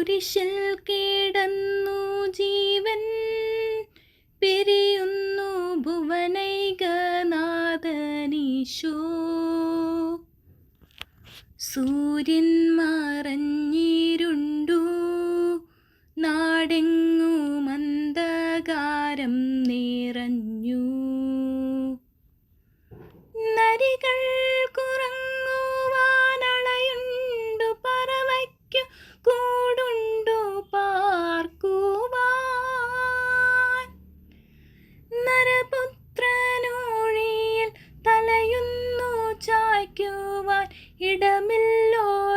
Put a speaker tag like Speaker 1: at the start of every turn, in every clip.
Speaker 1: കുരിശിൽ കിടന്നു ജീവൻ പിരിയുന്നു ഭുവനൈകനാഥനീശോ സൂര്യൻ മറഞ്ഞിരുണ്ടു നാടെങ്ങു മന്ദകാരം നിറഞ്ഞു. നരികൾ ഇടമില്ലോരേടവും.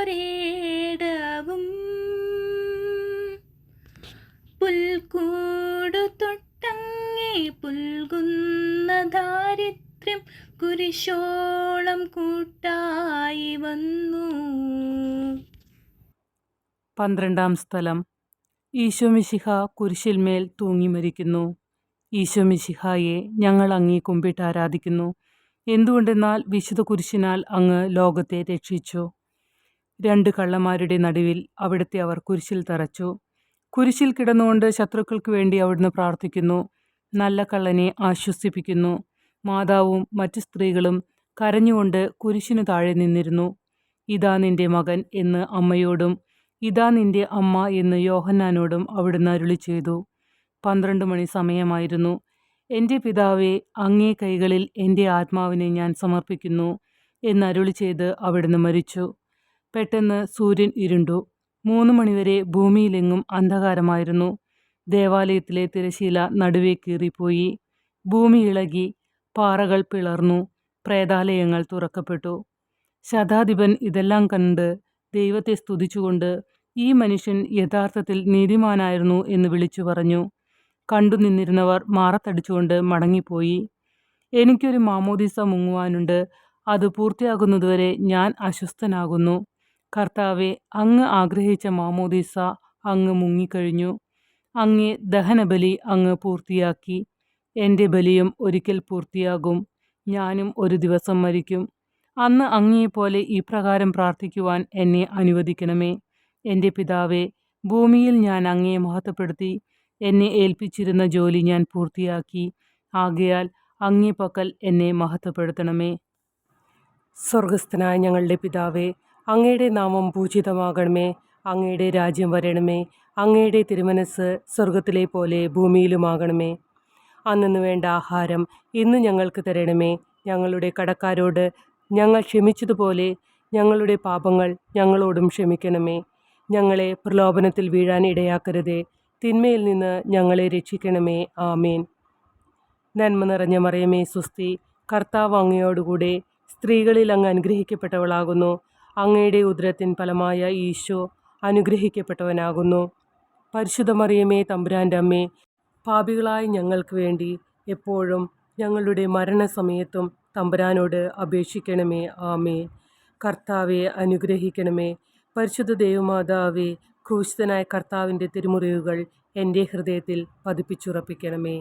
Speaker 1: പുൽക്കൂടു തൊട്ടങ്ങി പുൽകുന്ന ദാരിദ്ര്യം കുരിശോളം കൂട്ടായി വന്നു.
Speaker 2: പന്ത്രണ്ടാം സ്ഥലം. ഈശോമിശിഹ കുരിശിൽമേൽ തൂങ്ങി മരിക്കുന്നു. ഈശോമിശിഹായെ ഞങ്ങൾ അങ്ങേ കുമ്പിട്ട് ആരാധിക്കുന്നു. എന്തുകൊണ്ടെന്നാൽ വിശുദ്ധ കുരിശിനാൽ അങ്ങ് ലോകത്തെ രക്ഷിച്ചു. രണ്ട് കള്ളന്മാരുടെ നടുവിൽ അവിടുത്തെ അവർ കുരിശിൽ തറച്ചു. കുരിശിൽ കിടന്നുകൊണ്ട് ശത്രുക്കൾക്ക് വേണ്ടി അവിടുന്ന് പ്രാർത്ഥിക്കുന്നു. നല്ല കള്ളനെ ആശ്വസിപ്പിക്കുന്നു. മാതാവും മറ്റു സ്ത്രീകളും കരഞ്ഞുകൊണ്ട് കുരിശിനു താഴെ നിന്നിരുന്നു. ഇതാ നിന്റെ മകൻ എന്ന് അമ്മയോടും ഇതാ നിന്റെ അമ്മ എന്ന് യോഹന്നാനോടും അവിടുന്ന് അരുളി ചെയ്തു പന്ത്രണ്ട് മണി സമയമായിരുന്നു. എന്റെ പിതാവെ അങ്ങേ കൈകളിൽ എന്റെ ആത്മാവിനെ ഞാൻ സമർപ്പിക്കുന്നു എന്നരുളി ചെയ്ത് അവിടുന്ന് മരിച്ചു. പെട്ടെന്ന് സൂര്യൻ ഇരുണ്ടു. മൂന്ന് മണിവരെ ഭൂമിയിലെങ്ങും അന്ധകാരമായിരുന്നു. ദേവാലയത്തിലെ തിരശീല നടുവേ കീറിപ്പോയി. ഭൂമി ഇളകി പാറകൾ പിളർന്നു പ്രേതാലയങ്ങൾ തുറക്കപ്പെട്ടു. ശതാധിപൻ ഇതെല്ലാം കണ്ട് ദൈവത്തെ സ്തുതിച്ചുകൊണ്ട് ഈ മനുഷ്യൻ യഥാർത്ഥത്തിൽ നീതിമാനായിരുന്നു എന്ന് വിളിച്ചു പറഞ്ഞു. കണ്ടു നിന്നിരുന്നവർ മാറത്തടിച്ചുകൊണ്ട് മടങ്ങിപ്പോയി. എനിക്കൊരു മാമോദിസ മുങ്ങുവാനുണ്ട്. അത് പൂർത്തിയാകുന്നതുവരെ ഞാൻ അസ്വസ്ഥനാകുന്നു. കർത്താവെ അങ്ങ് ആഗ്രഹിച്ച മാമോദിസ അങ്ങ് മുങ്ങിക്കഴിഞ്ഞു. അങ്ങേ ദഹനബലി അങ്ങ് പൂർത്തിയാക്കി. എന്റെ ബലിയും ഒരിക്കൽ പൂർത്തിയാകും. ഞാനും ഒരു ദിവസം മരിക്കും. അന്ന് അങ്ങയെപ്പോലെ ഇപ്രകാരം പ്രാർത്ഥിക്കുവാൻ എന്നെ അനുവദിക്കണമേ. എന്റെ പിതാവേ ഭൂമിയിൽ ഞാൻ അങ്ങയെ മഹത്വപ്പെടുത്തി. എന്നെ ഏൽപ്പിച്ചിരുന്ന ജോലി ഞാൻ പൂർത്തിയാക്കി. ആകയാൽ അങ്ങേ പക്കൽ എന്നെ മഹത്വപ്പെടുത്തണമേ. സ്വർഗസ്ഥനായ ഞങ്ങളുടെ പിതാവേ അങ്ങയുടെ നാമം പൂജിതമാകണമേ. അങ്ങയുടെ രാജ്യം വരണമേ. അങ്ങയുടെ തിരുമനസ് സ്വർഗത്തിലെ പോലെ ഭൂമിയിലുമാകണമേ. അന്നു വേണ്ട ആഹാരം ഇന്ന് ഞങ്ങൾക്ക് തരണമേ. ഞങ്ങളുടെ കടക്കാരോട് ഞങ്ങൾ ക്ഷമിച്ചതുപോലെ ഞങ്ങളുടെ പാപങ്ങൾ ഞങ്ങളോടും ക്ഷമിക്കണമേ. ഞങ്ങളെ പ്രലോഭനത്തിൽ വീഴാൻ ഇടയാക്കരുതേ. തിന്മയിൽ നിന്ന് ഞങ്ങളെ രക്ഷിക്കണമേ. ആമേൻ. നന്മ നിറഞ്ഞ മറിയമേ സുസ്തി കർത്താവ് അങ്ങയോടുകൂടെ സ്ത്രീകളിൽ അങ്ങ് അനുഗ്രഹിക്കപ്പെട്ടവളാകുന്നു. അങ്ങയുടെ ഉദരത്തിൻ ഫലമായ ഈശോ അനുഗ്രഹിക്കപ്പെട്ടവനാകുന്നു. പരിശുദ്ധ മറിയമേ തമ്പുരാന്റെ അമ്മേ പാപികളായ ഞങ്ങൾക്ക് വേണ്ടി എപ്പോഴും ഞങ്ങളുടെ മരണസമയത്തും തമ്പുരാനോട് അപേക്ഷിക്കണമേ. ആമേ കർത്താവെ അനുഗ്രഹിക്കണമേ. പരിശുദ്ധ ദേവമാതാവേ ക്രൂശിതനായ കർത്താവിന്റെ തിരുമുറിവുകൾ എന്റെ ഹൃദയത്തിൽ പതിപ്പിച്ചുറപ്പിക്കണമേ.